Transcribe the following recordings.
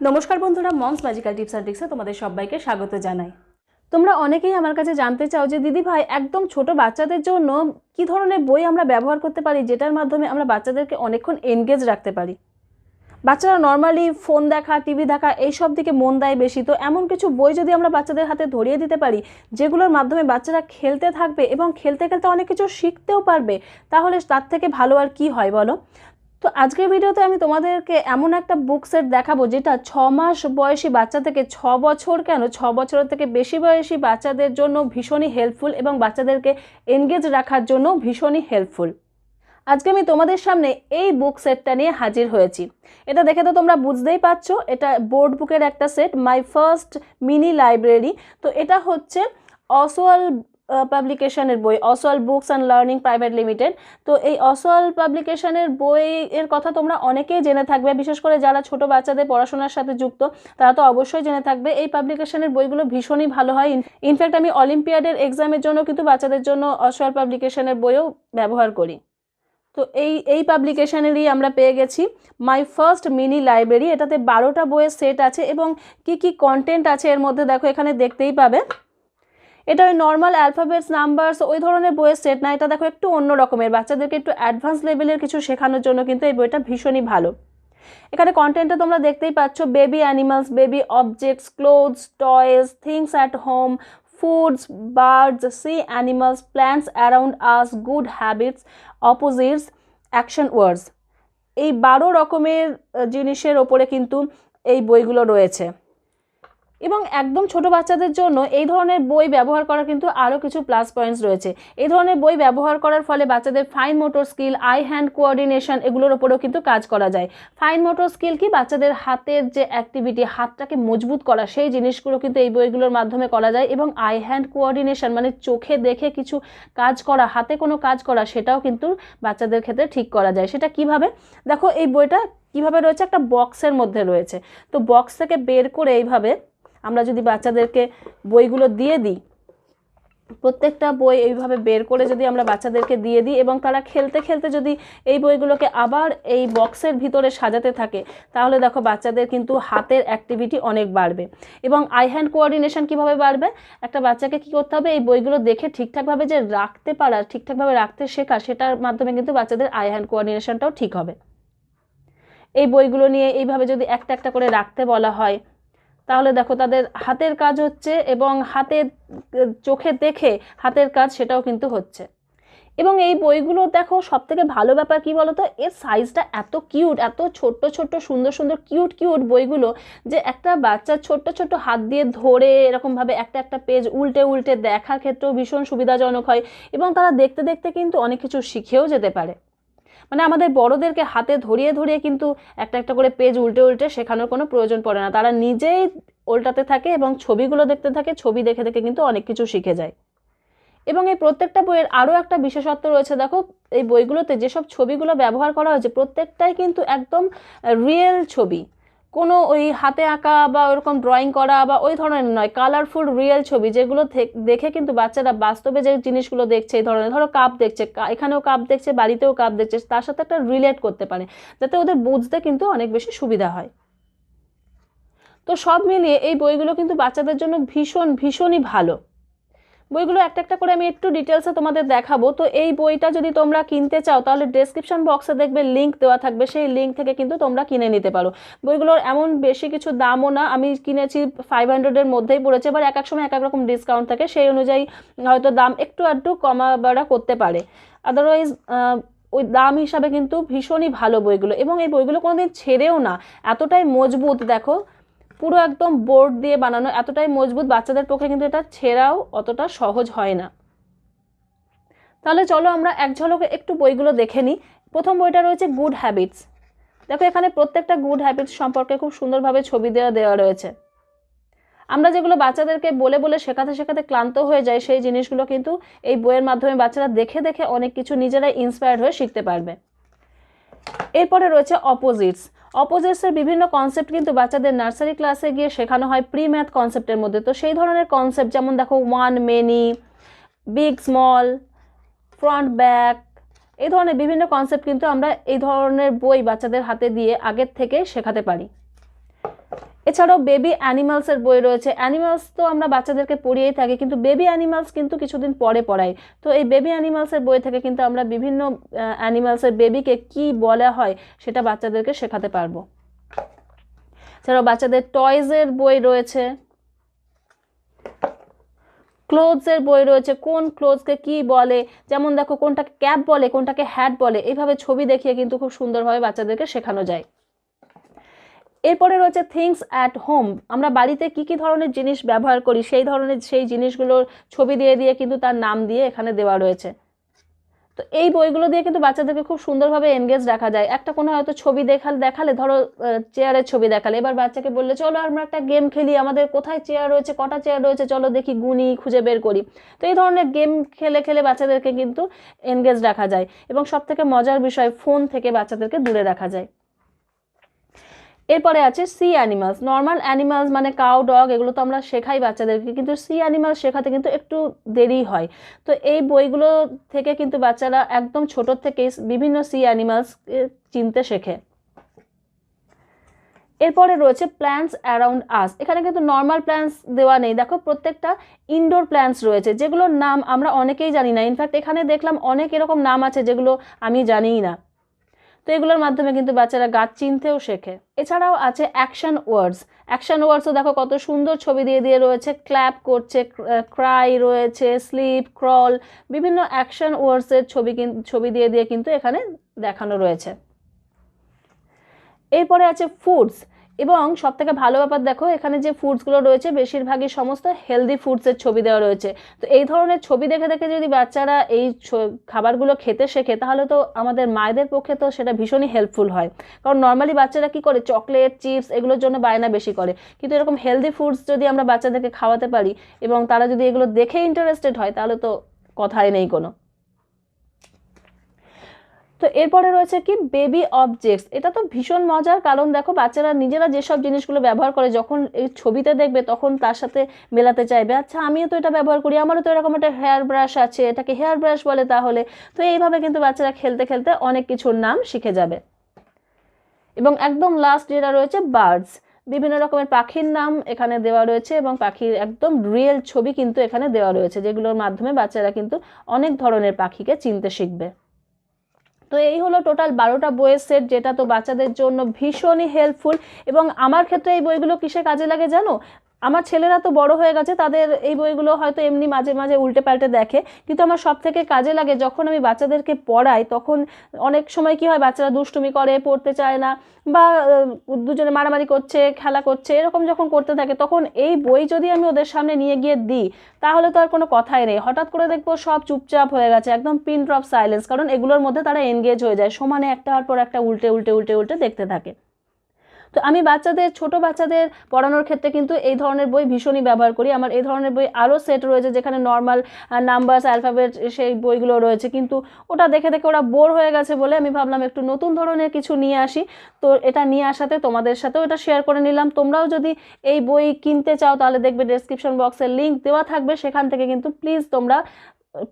নমস্কার বন্ধুরা, mom's magical tips and ট্রিক্সে তোমাদের সবাইকে স্বাগত জানাই। তোমরা অনেকেই আমার কাছে জানতে চাও যে, দিদি ভাই, একদম ছোট বাচ্চাদের জন্য কি ধরনের বই আমরা ব্যবহার করতে পারি, যেটার মাধ্যমে আমরা বাচ্চাদেরকে অনেকক্ষণ এনগেজ রাখতে পারি? বাচ্চারা নর্মালি ফোন দেখা টিভি দেখা, এইসব দিকে মন দেয় বেশি। তো এমন কিছু বই যদি আমরা বাচ্চাদের হাতে ধরিয়ে দিতে পারি, যেগুলোর মাধ্যমে বাচ্চারা খেলতে থাকবে এবং খেলতে খেলতে অনেক কিছু শিখতেও পারবে, তাহলে তার থেকে ভালো আর কি হয় বলো? তো আজকের ভিডিওতে আমি তোমাদেরকে এমন একটা বুক সেট দেখাবো, যেটা ছ মাস বয়সী বাচ্চা থেকে ছ বছর কেন, ছ বছরের থেকে বেশি বয়সী বাচ্চাদের জন্য ভীষণই হেল্পফুল এবং বাচ্চাদেরকে এনগেজ রাখার জন্য ভীষণই হেল্পফুল আজকে আমি তোমাদের সামনে এই বুক সেটটা নিয়ে হাজির হয়েছি। এটা দেখে তো তোমরা বুঝতেই পারছ, এটা বোর্ড বুকের একটা set my first mini library তো এটা হচ্ছে অসওয়াল পাবলিকেশনের বই Oswaal books and learning private limited তো এই অসল পাবলিকেশনের বই এর কথা তোমরা অনেকেই জেনে থাকবে, বিশেষ করে যারা ছোট বাচ্চাদের পড়াশোনার সাথে যুক্ত, তারা তো অবশ্যই জেনে থাকবে, এই পাবলিকেশনের বইগুলো ভীষণই ভালো হয়। ইনফ্যাক্ট আমি অলিম্পিয়াডের এক্সামের জন্য কিন্তু বাচ্চাদের জন্য অসল পাবলিকেশনের বইও ব্যবহার করি। তো এই এই পাবলিকেশনেরই আমরা পেয়ে গেছি মাই ফার্স্ট মিনি লাইব্রেরি এটাতে বারোটা বইয়ের সেট আছে এবং কি কি কন্টেন্ট আছে এর মধ্যে দেখো, এখানে দেখতেই পাবে। এটা ওই নর্মাল অ্যালফাবেটস নাম্বারস ওই ধরনের বইয়ের সেট না, এটা দেখো একটু অন্য রকমের। বাচ্চাদেরকে একটু অ্যাডভান্স লেভেলের কিছু শেখানোর জন্য কিন্তু এই বইটা ভীষণই ভালো। এখানে কন্টেন্টটা তোমরা দেখতেই পাচ্ছ baby animals baby objects clothes toys things at home foods birds sea animals plants around us good habits opposites action words এই বারো রকমের জিনিসের ওপরে কিন্তু এই বইগুলো রয়েছে। এবং একদম ছোট বাচ্চাদের জন্য এই ধরনের বই ব্যবহার করার কিন্তু আরও কিছু প্লাস পয়েন্টস রয়েছে। এই ধরনের বই ব্যবহার করার ফলে বাচ্চাদের fine motor skill eye hand coordination এগুলোর ওপরেও কিন্তু কাজ করা যায়। ফাইন মোটর স্কিল কি? বাচ্চাদের হাতের যে অ্যাক্টিভিটি হাতটাকে মজবুত করা, সেই জিনিসগুলো কিন্তু এই বইগুলোর মাধ্যমে করা যায় এবং আই হ্যান্ড কোঅর্ডিনেশন মানে চোখে দেখে কিছু কাজ করা, হাতে কোনো কাজ করা, সেটাও কিন্তু বাচ্চাদের ক্ষেত্রে ঠিক করা যায়। সেটা কীভাবে? দেখো, এই বইটা কীভাবে রয়েছে? একটা বক্সের মধ্যে রয়েছে। তো বক্স থেকে বের করে এইভাবে আমরা যদি বাচ্চাদেরকে বইগুলো দিয়ে দিই, প্রত্যেকটা বই এইভাবে বের করে যদি আমরা বাচ্চাদেরকে দিয়ে দিই এবং তারা খেলতে খেলতে যদি এই বইগুলোকে আবার এই বক্সের ভিতরে সাজাতে থাকে, তাহলে দেখো বাচ্চাদের কিন্তু হাতের অ্যাক্টিভিটি অনেক বাড়বে। এবং আই হ্যান্ড কোঅর্ডিনেশন কীভাবে বাড়বে? একটা বাচ্চাকে কী করতে হবে? এই বইগুলো দেখে ঠিকঠাকভাবে যে রাখতে পারা, ঠিকঠাকভাবে রাখতে শেখা, সেটার মাধ্যমে কিন্তু বাচ্চাদের আই হ্যান্ড কোঅর্ডিনেশনটাও ঠিক হবে। এই বইগুলো নিয়ে এইভাবে যদি একটা একটা করে রাখতে বলা হয় তাহলে দেখো তাদের হাতের কাজ হচ্ছে এবং আহ, চোখে দেখে হাতের কাজ সেটাও কিন্তু হচ্ছে। এবং এই বইগুলো দেখো সব থেকে ভালো ব্যাপার কি বলতো? এর সাইজটা এত কিউট এত ছোট্ট ছোট্ট সুন্দর সুন্দর কিউট কিউট বইগুলো যে একটা বাচ্চা ছোট্ট ছোট্ট হাত দিয়ে ধরে এরকমভাবে একটা একটা পেজ উল্টে উল্টে দেখার ক্ষেত্রেও ভীষণ সুবিধাজনক হয় এবং তারা দেখতে দেখতে কিন্তু অনেক কিছু শিখেও যেতে পারে। মানে আমাদের বড়দেরকে হাতে ধরিয়ে ধরিয়ে কিন্তু একটা একটা করে পেজ উল্টে উল্টে শেখানোর কোনো প্রয়োজন পড়ে না। তারা নিজেই উল্টাতে থাকে এবং ছবিগুলো দেখতে থাকে, ছবি দেখে দেখে কিন্তু অনেক কিছু শিখে যায়। এবং এই প্রত্যেকটা বইয়ের আরও একটা বিশেষত্ব রয়েছে, দেখো, এই বইগুলোতে যেসব ছবিগুলো ব্যবহার করা হয়েছে, প্রত্যেকটাই কিন্তু একদম রিয়েল ছবি। কোনো ওই হাতে আঁকা বা ওরকম ড্রয়িং করা বা ওই ধরনের নয় কালারফুল রিয়েল ছবি যেগুলো দেখে কিন্তু বাচ্চারা বাস্তবে যে জিনিসগুলো দেখছে, এই ধরনের, ধরো কাপ দেখছে এখানেও কাপ দেখছে, বাড়িতেও কাপ দেখছে, তার সাথে একটা রিলেট করতে পারে, যাতে ওদের বুঝতে কিন্তু অনেক বেশি সুবিধা হয়। তো সব মিলিয়ে এই বইগুলো কিন্তু বাচ্চাদের জন্য ভীষণ, ভীষণই ভালো। বইগুলো একটা একটা করে আমি একটু ডিটেলসে তোমাদের দেখাবো। তো এই বইটা যদি তোমরা কিনতে চাও, তাহলে ডেসক্রিপশন বক্সে দেখবে লিঙ্ক দেওয়া থাকবে। সেই লিঙ্ক থেকে কিন্তু তোমরা কিনে নিতে পারো। বইগুলোর এমন বেশি কিছু দামও না। আমি কিনেছি ফাইভ হান্ড্রেডের মধ্যেই পড়েছে এবার এক এক সময় এক এক রকম ডিসকাউন্ট থাকে। সেই অনুযায়ী হয়তো দাম একটু আধটু কমা বাড়া করতে পারে। আদারওয়াইজ ওই দাম হিসাবে কিন্তু ভীষণই ভালো বইগুলো। এবং এই বইগুলো কোনোদিন ছেড়েও না। এতটাই মজবুত, দেখো। পুরো একদম বোর্ড দিয়ে বানানো, এতটাই মজবুত, বাচ্চাদের পক্ষে কিন্তু এটা ছেঁড়াও অতটা সহজ হয় না। তাহলে চলো আমরা এক ঝলকে একটু বইগুলো দেখে নিই। প্রথম বইটা রয়েছে গুড হ্যাবিটস দেখো এখানে প্রত্যেকটা গুড হ্যাবিটস সম্পর্কে খুব সুন্দরভাবে ছবি দেওয়া দেওয়া রয়েছে। আমরা যেগুলো বাচ্চাদেরকে বলে বলে শেখাতে শেখাতে ক্লান্ত হয়ে যায় সেই জিনিসগুলো কিন্তু এই বইয়ের মাধ্যমে বাচ্চারা দেখে দেখে অনেক কিছু নিজেরাই ইন্সপায়ার্ড হয়ে শিখতে পারবে। এরপরে রয়েছে অপোজিটস অপোজিটসের বিভিন্ন কনসেপ্ট কিন্তু বাচ্চাদের নার্সারি ক্লাসে গিয়ে শেখানো হয় প্রি ম্যাথ কনসেপ্টের মধ্যে। তো সেই ধরনের কনসেপ্ট যেমন দেখো one many big small front back এই ধরনের বিভিন্ন কনসেপ্ট কিন্তু আমরা এই ধরনের বই বাচ্চাদের হাতে দিয়ে আগের থেকে শেখাতে পারি। এছাড়াও বেবি অ্যানিমালসের বই রয়েছে। অ্যানিমালস তো আমরা বাচ্চাদেরকে পড়িয়েই থাকি, কিন্তু বেবি অ্যানিমালস কিন্তু কিছুদিন পরে পড়াই। তো এই বেবি অ্যানিমালসের বই থেকে কিন্তু আমরা বিভিন্ন অ্যানিমালসের বেবিকে কি বলা হয় সেটা বাচ্চাদেরকে শেখাতে পারব। এছাড়াও বাচ্চাদের টয়েজের বই রয়েছে। ক্লোথসের বই রয়েছে, কোন ক্লোথসকে কি বলে? যেমন দেখো কোনটাকে ক্যাপ বলে, কোনটাকে হ্যাট বলে। এইভাবে ছবি দেখিয়ে কিন্তু খুব সুন্দরভাবে বাচ্চাদেরকে শেখানো যায়। এরপরে রয়েছে থিংস অ্যাট হোম আমরা বাড়িতে কি কি ধরনের জিনিস ব্যবহার করি, সেই ধরনের সেই জিনিসগুলোর ছবি দিয়ে দিয়ে কিন্তু তার নাম দিয়ে এখানে দেওয়া রয়েছে। তো এই বইগুলো দিয়ে কিন্তু বাচ্চাদেরকে খুব সুন্দরভাবে এনগেজ রাখা যায়। একটা কোনো হয়তো ছবি দেখাল, দেখালে, ধরো চেয়ারের ছবি দেখালে, এবার বাচ্চাকে বললে, চলো আমরা একটা গেম খেলি, আমাদের কোথায় চেয়ার রয়েছে, কটা চেয়ার রয়েছে, চলো দেখি গুনি খুঁজে বের করি। তো এই ধরনের গেম খেলে খেলে বাচ্চাদেরকে কিন্তু এনগেজ রাখা যায়। এবং সব থেকে মজার বিষয় ফোন থেকে বাচ্চাদেরকে দূরে রাখা যায়। এরপরে আছে সি অ্যানিমালস নর্মাল অ্যানিমালস মানে কাউ ডগ এগুলো তো আমরা শেখাই বাচ্চাদেরকে, কিন্তু সি অ্যানিমালস শেখাতে কিন্তু একটু দেরি হয়। তো এই বইগুলো থেকে কিন্তু বাচ্চারা একদম ছোটোর থেকেই বিভিন্ন সি অ্যানিমালস চিনতে শেখে। এরপরে রয়েছে প্ল্যান্টস অ্যারাউন্ড আস এখানে কিন্তু নর্মাল প্ল্যান্টস দেওয়া নেই। দেখো প্রত্যেকটা ইনডোর প্ল্যান্টস রয়েছে, যেগুলোর নাম আমরা অনেকেই জানি না। ইনফ্যাক্ট এখানে দেখলাম অনেক এরকম নাম আছে যেগুলো আমি জানিই না। তো এগুলোর মাধ্যমে কিন্তু বাচ্চারা গাছ চিনতেও শেখে। এছাড়াও আছে অ্যাকশন ওয়ার্ডস। অ্যাকশন ওয়ার্ডসও দেখো কত সুন্দর ছবি দিয়ে দিয়ে রয়েছে। ক্ল্যাপ করছে ক্রাই রয়েছে, স্লিপ, ক্রল, বিভিন্ন অ্যাকশন ওয়ার্ডসের ছবি ছবি দিয়ে দিয়ে কিন্তু এখানে দেখানো রয়েছে। এরপরে আছে ফুডস। এবং সব থেকে ভালো ব্যাপার দেখো, এখানে যে ফুডসগুলো রয়েছে, বেশিরভাগই সমস্ত হেলদি ফুডসের ছবি দেওয়া রয়েছে। তো এই ধরনের ছবি দেখে দেখে যদি বাচ্চারা এই খাবারগুলো খেতে শেখে, তাহলে তো আমাদের মায়েদের পক্ষে তো সেটা ভীষণই হেল্পফুল হয়। কারণ নর্মালি বাচ্চারা কি করে চকলেট চিপস এগুলোর জন্য বায়না বেশি করে। কিন্তু এরকম হেলদি ফুডস যদি আমরা বাচ্চাদেরকে খাওয়াতে পারি এবং তারা যদি এগুলো দেখে ইন্টারেস্টেড হয়, তাহলে তো কথাই নেই কোনো। তো এরপরে রয়েছে কি বেবি অবজেক্টস এটা তো ভীষণ মজার, কারণ দেখো বাচ্চারা নিজেরা যেসব জিনিসগুলো ব্যবহার করে, যখন এই ছবিতে দেখবে তখন তার সাথে মেলাতে চাইবে আচ্ছা আমিও তো এটা ব্যবহার করি, আমারও তো এরকম একটা হেয়ার ব্রাশ আছে, এটাকে হেয়ার ব্রাশ বলে তাহলে। তো এইভাবে কিন্তু বাচ্চারা খেলতে খেলতে অনেক কিছুর নাম শিখে যাবে। এবং একদম লাস্ট যেটা রয়েছে বার্ডস বিভিন্ন রকমের পাখির নাম এখানে দেওয়া রয়েছে এবং পাখির একদম রিয়েল ছবি কিন্তু এখানে দেওয়া রয়েছে, যেগুলোর মাধ্যমে বাচ্চারা কিন্তু অনেক ধরনের পাখিকে চিনতে শিখবে। তো এই হলো টোটাল বারোটা বইয়ের সেট, যেটা তো বাচ্চাদের জন্য ভীষণই হেল্পফুল এবং আমার ক্ষেত্রে এই বইগুলো কিসে কাজে লাগে জানো? আমার ছেলেরা তো বড় হয়ে গেছে, তাদের এই বইগুলো হয়তো এমনি মাঝে মাঝে উল্টে পাল্টে দেখে। কিন্তু আমার সব থেকে কাজে লাগে যখন আমি বাচ্চাদেরকে পড়াই, তখন অনেক সময় কি হয়, বাচ্চারা দুষ্টুমি করে, পড়তে চায় না বা দুজনে মারামারি করছে, খেলা করছে, এরকম যখন করতে থাকে, তখন এই বই যদি আমি ওদের সামনে নিয়ে গিয়ে দিই, তাহলে তো আর কোনো কথাই নেই। হঠাৎ করে দেখব সব চুপচাপ হয়ে গেছে, একদম পিন ড্রপ সাইলেন্স, কারণ এগুলোর মধ্যে তারা এনগেজ হয়ে যায়, সমানে একটার পর একটা উল্টে উল্টে উল্টে উল্টে দেখতে থাকে। তো আমি বাচ্চাদের, ছোট বাচ্চাদের পড়ানোর ক্ষেত্রে কিন্তু এই ধরনের বই ভীষণই ব্যবহার করি। আমার এই ধরনের বই আরও সেট রয়েছে যেখানে নর্মাল নাম্বারস অ্যালফাবেট সেই বইগুলো রয়েছে। কিন্তু ওটা দেখে দেখে ওরা বোর হয়ে গেছে বলে আমি ভাবলাম একটু নতুন ধরনের কিছু নিয়ে আসি। তো এটা নিয়ে আসাতে তোমাদের সাথেও এটা শেয়ার করে নিলাম। তোমরাও যদি এই বই কিনতে চাও তাহলে দেখবে ডেসক্রিপশন বক্সের লিঙ্ক দেওয়া থাকবে। সেখান থেকে কিন্তু প্লিজ তোমরা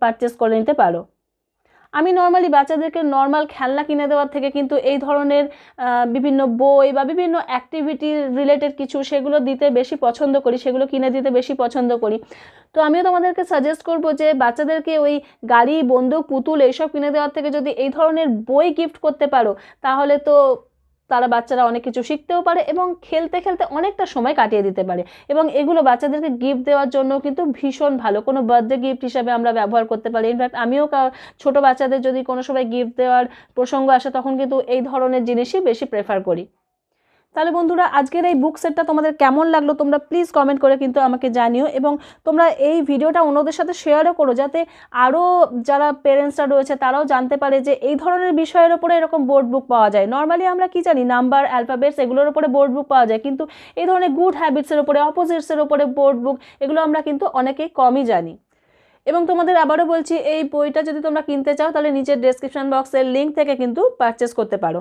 পারচেস করে নিতে পারো। আমি নর্মালি বাচ্চাদেরকে নর্মাল খেলনা কিনে দেওয়ার থেকে কিন্তু এই ধরনের বিভিন্ন বই বা বিভিন্ন অ্যাক্টিভিটি রিলেটেড কিছু সেগুলো দিতে বেশি পছন্দ করি, সেগুলো কিনে দিতে বেশি পছন্দ করি। তো আমিও তোমাদেরকে সাজেস্ট করব যে বাচ্চাদেরকে ওই গাড়ি, বন্দুক, পুতুল এইসব কিনে দেওয়ার থেকে যদি এই ধরনের বই গিফট করতে পারো, তাহলে তো তারা বাচ্চারা অনেক কিছু শিখতেও পারে এবং খেলতে খেলতে অনেকটা সময় কাটিয়ে দিতে পারে। এবং এগুলো বাচ্চাদেরকে গিফট দেওয়ার জন্য কিন্তু ভীষণ ভালো। কোনো বার্থডে গিফট হিসাবে আমরা ব্যবহার করতে পারি। ইনফ্যাক্ট আমিও ছোট বাচ্চাদের যদি কোনো সময় গিফট দেওয়ার প্রসঙ্গ আসে, তখন কিন্তু এই ধরনের জিনিসই বেশি প্রেফার করি। তাহলে বন্ধুরা, আজকের এই বুক সেটটা তোমাদের কেমন লাগল তোমরা প্লিজ কমেন্ট করে কিন্তু আমাকে জানিও এবং তোমরা এই ভিডিওটা অন্যদের সাথে শেয়ারও করো যাতে আরও যারা পেরেন্টসরা রয়েছে তারাও জানতে পারে যে এই ধরনের বিষয়ের ওপরে এরকম বোর্ড বুক পাওয়া যায়। নর্মালি আমরা কি জানি নাম্বার অ্যালফাবেটস এগুলোর ওপরে বোর্ড বুক পাওয়া যায় কিন্তু এই ধরনের গুড হ্যাবিটসের ওপরে অপোজিটসের উপরে বোর্ড বুক এগুলো আমরা কিন্তু অনেকেই কমই জানি। এবং তোমাদের আবারও বলছি, এই বইটা যদি তোমরা কিনতে চাও তাহলে নিচের ডেসক্রিপশন বক্সের লিঙ্ক থেকে কিন্তু পারচেস করতে পারো।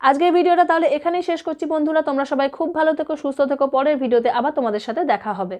আজকের ভিডিওটা তাহলে এখানেই শেষ করছি বন্ধুরা, তোমরা সবাই খুব ভালো থেকো, সুস্থ থেকো, পরের ভিডিওতে আবার তোমাদের সাথে দেখা হবে।